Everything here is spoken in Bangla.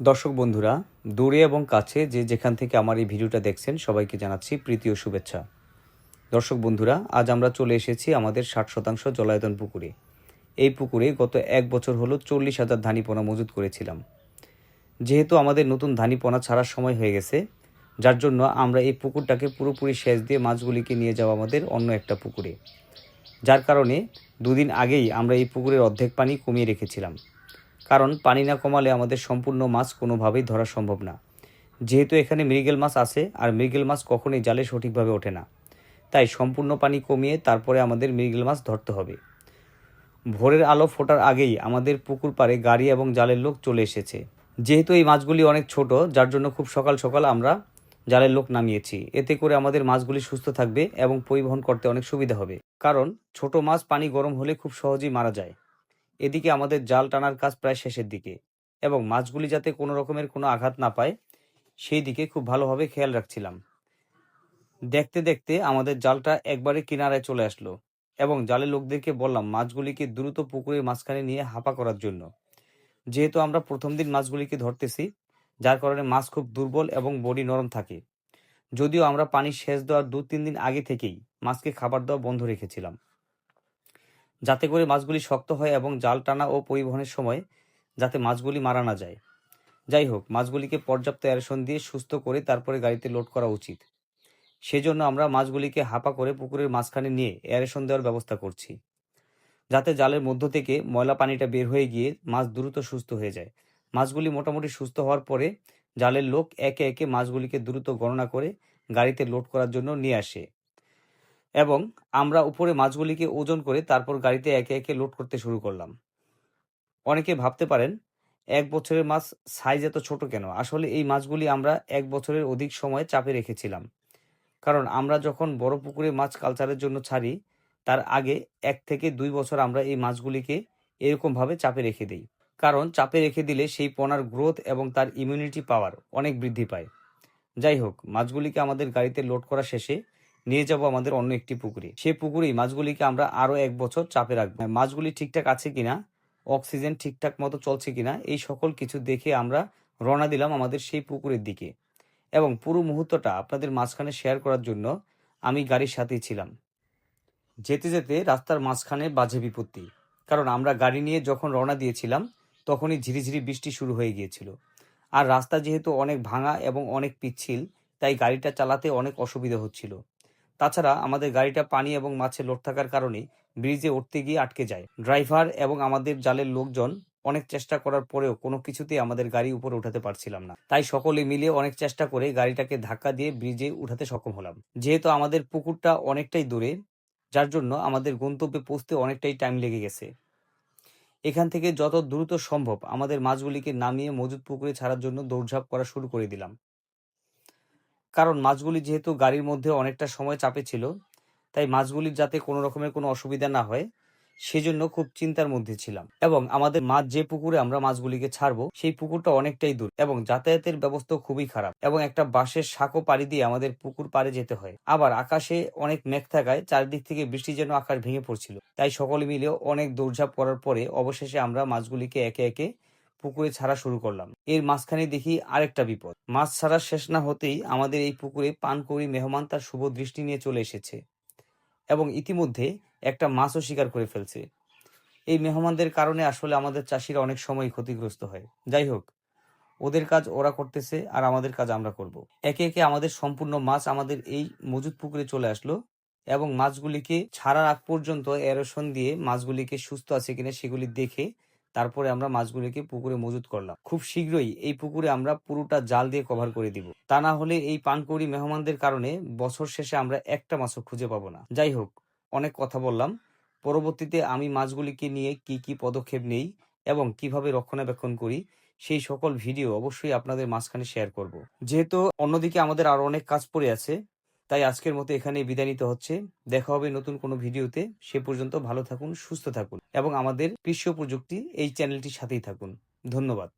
দর্শক বন্ধুরা, দূরে এবং কাছে যে যেখান থেকে আমার এই ভিডিওটা দেখছেন, সবাইকে জানাচ্ছি প্রীতি ও শুভেচ্ছা। দর্শক বন্ধুরা, আজ আমরা চলে এসেছি আমাদের ষাট শতাংশ জলায়তন পুকুরে। এই পুকুরে গত এক বছর হলো চল্লিশ হাজার ধানিপোনা মজুত করেছিলাম। যেহেতু আমাদের নতুন ধানিপোনা ছাড়ার সময় হয়ে গেছে, যার জন্য আমরা এই পুকুরটাকে পুরোপুরি সেচ দিয়ে মাছগুলিকে নিয়ে যাওয়া আমাদের অন্য একটা পুকুরে। যার কারণে দুদিন আগেই আমরা এই পুকুরের অর্ধেক পানি কমিয়ে রেখেছিলাম। কারণ পানি না কমালে আমাদের সম্পূর্ণ মাছ কোনোভাবেই ধরা সম্ভব না। যেহেতু এখানে মৃগেল মাছ আছে, আর মৃগেল মাছ কখনোই জালে সঠিকভাবে ওঠে না। তাই সম্পূর্ণ পানি কমিয়ে তারপরে আমাদের মৃগেল মাছ ধরতে হবে। ভোরের আলো ফোটার আগেই আমাদের পুকুর পাড়ে গাড়ি এবং জালের লোক চলে এসেছে। যেহেতু এই মাছগুলি অনেক ছোট, যার জন্য খুব সকাল সকাল আমরা জালের লোক নামিয়েছি। এতে করে আমাদের মাছগুলি সুস্থ থাকবে এবং পরিবহন করতে অনেক সুবিধা হবে। কারণ ছোট মাছ পানি গরম হলে খুব সহজেই মারা যায়। এদিকে আমাদের জাল টানার কাজ প্রায় শেষের দিকে এবং মাছগুলি যাতে কোনো রকমের কোনো আঘাত না পায়, সেই দিকে খুব ভালোভাবে খেয়াল রাখছিলাম। দেখতে দেখতে আমাদের জালটা একবারে কিনারায় চলে আসলো এবং জালের লোকদেরকে বললাম মাছগুলিকে দ্রুত পুকুরের মাঝখানে নিয়ে হাপা করার জন্য। যেহেতু আমরা প্রথম দিন মাছগুলিকে ধরতেছি, যার কারণে মাছ খুব দুর্বল এবং বডি নরম থাকে। যদিও আমরা পানি সেচ দেওয়ার দু তিন দিন আগে থেকেই মাছকে খাবার দেওয়া বন্ধ রেখেছিলাম। যাতে করে মাছগুলি শক্ত হয় এবং জাল টানা ও পরিবহনের সময় যাতে মাছগুলি মারা না যায়। যাই হোক, মাছগুলিকে পর্যাপ্ত অ্যারেশন দিয়ে সুস্থ করে তারপরে গাড়িতে লোড করা উচিত। সেজন্য আমরা মাছগুলিকে হাপা করে পুকুরের মাঝখানে নিয়ে অ্যারেশন দেওয়ার ব্যবস্থা করছি। যাতে জালের মধ্য থেকে ময়লা পানিটা বের হয়ে গিয়ে মাছ দ্রুত সুস্থ হয়ে যায়। মাছগুলি মোটামুটি সুস্থ হওয়ার পরে জালের লোক একে একে মাছগুলিকে দ্রুত গণনা করে গাড়িতে লোড করার জন্য নিয়ে আসে। এবং আমরা উপরে মাছগুলিকে ওজন করে তারপর গাড়িতে একে একে লোড করতে শুরু করলাম। অনেকে ভাবতে পারেন, এক বছরের মাছ সাইজ এত ছোট কেন? আসলে এই মাছগুলি আমরা এক বছরের অধিক সময় চাপে রেখেছিলাম। কারণ আমরা যখন বড় পুকুরে মাছ কালচারের জন্য ছাড়ি, তার আগে এক থেকে দুই বছর আমরা এই মাছগুলিকে এরকমভাবে চাপে রেখে দিই। কারণ চাপে রেখে দিলে সেই পোনার গ্রোথ এবং তার ইমিউনিটি পাওয়ার অনেক বৃদ্ধি পায়। যাই হোক, মাছগুলিকে আমাদের গাড়িতে লোড করা শেষে নিয়ে যাব আমাদের অন্য একটি পুকুরে। সেই পুকুরেই মাছগুলিকে আমরা আরও এক বছর চাপে রাখব। মাছগুলি ঠিকঠাক আছে কিনা, অক্সিজেন ঠিকঠাক মতো চলছে কিনা, এই সকল কিছু দেখে আমরা রওনা দিলাম আমাদের সেই পুকুরের দিকে। এবং পুরো মুহূর্তটা আপনাদের মাঝখানে শেয়ার করার জন্য আমি গাড়ির সাথেই ছিলাম। যেতে যেতে রাস্তার মাঝখানে বাজে বিপত্তি, কারণ আমরা গাড়ি নিয়ে যখন রওনা দিয়েছিলাম, তখনই ঝিরিঝিরি বৃষ্টি শুরু হয়ে গিয়েছিল। আর রাস্তা যেহেতু অনেক ভাঙা এবং অনেক পিচ্ছিল, তাই গাড়িটা চালাতে অনেক অসুবিধা হচ্ছিল। তাছাড়া আমাদের গাড়িটা পানি এবং মাছে লোড থাকার কারণে ব্রিজে উঠতে গিয়ে আটকে যায়। ড্রাইভার এবং আমাদের জালের লোকজন অনেক চেষ্টা করার পরেও কোনো কিছুতেই আমাদের গাড়ি উপরে উঠাতে পারছিলাম না। তাই সকলে মিলে অনেক চেষ্টা করে গাড়িটাকে ধাক্কা দিয়ে ব্রিজে উঠাতে সক্ষম হলাম। যেহেতু আমাদের পুকুরটা অনেকটাই দূরে, যার জন্য আমাদের গন্তব্যে পৌঁছতে অনেকটাই টাইম লেগে গেছে। এখান থেকে যত দ্রুত সম্ভব আমাদের মাছগুলিকে নামিয়ে মজুদ পুকুরে ছাড়ার জন্য দৌড়ঝাঁপ করা শুরু করে দিলাম। কারণ মাছগুলি যেহেতু গাড়ির মধ্যে অনেকটা সময় চাপে ছিল, তাই মাছগুলির যাতে কোনো রকমের কোনো অসুবিধা না হয়, সেজন্য খুব চিন্তার মধ্যে ছিলাম। এবং আমাদের মাছ যে পুকুরে আমরা মাছগুলিকে ছাড়বো, সেই পুকুরটা অনেকটাই দূর এবং যাতায়াতের ব্যবস্থা খুবই খারাপ এবং একটা বাঁশের সাঁকো পাড়ি দিয়ে আমাদের পুকুর পাড়ে যেতে হয়। আবার আকাশে অনেক মেঘ থাকায় চারদিক থেকে বৃষ্টি যেন আকাশ ভেঙে পড়ছিল, তাই সকলে মিলে অনেক দৌড়ঝাঁপ করার পরে অবশেষে আমরা মাছগুলিকে একে একে পুকুরে ছাড়া শুরু করলাম। এর মাঝখানে দেখি আরেকটা বিপদ। মাছ ছাড়া শেষ না হতেই আমাদের এই পুকুরে পানকৌড়ি মেহমান তার শুভ দৃষ্টি নিয়ে চলে এসেছে এবং ইতিমধ্যে একটা মাছও শিকার করে ফেলছে। এই মেহমানদের কারণে আসলে আমাদের চাষিরা অনেক সময় ক্ষতিগ্রস্ত হয়। যাই হোক, ওদের কাজ ওরা করতেছে আর আমাদের কাজ আমরা করব। একে একে আমাদের সম্পূর্ণ মাছ আমাদের এই মজুদ পুকুরে চলে আসলো এবং মাছগুলিকে ছাড়ার আগ পর্যন্ত এরোশন দিয়ে মাছগুলিকে সুস্থ আছে কিনা সেগুলি দেখে তারপরে আমরা মাছগুলিকে পুকুরে মজুত করলাম। খুব শীঘ্রই এই পুকুরে আমরা পুরোটা জাল দিয়ে কভার করে দিব। তা না হলে এই পানকৌড়ি মেহমানদের কারণে বছর শেষে আমরা একটা মাছও খুঁজে পাবো না। যাই হোক, অনেক কথা বললাম। পরবর্তীতে আমি মাছগুলিকে নিয়ে কি কি পদক্ষেপ নেই এবং কীভাবে রক্ষণাবেক্ষণ করি, সেই সকল ভিডিও অবশ্যই আপনাদের মাঝখানে শেয়ার করব। যেহেতু অন্যদিকে আমাদের আরও অনেক কাজ পড়ে আছে তাই আজকের মতো এখানে বিদায় নিতে হচ্ছে। দেখা হবে নতুন কোনো ভিডিওতে। সে পর্যন্ত ভালো থাকুন, সুস্থ থাকুন এবং আমাদের কৃষি প্রযুক্তি এই চ্যানেলটির সাথেই থাকুন। ধন্যবাদ।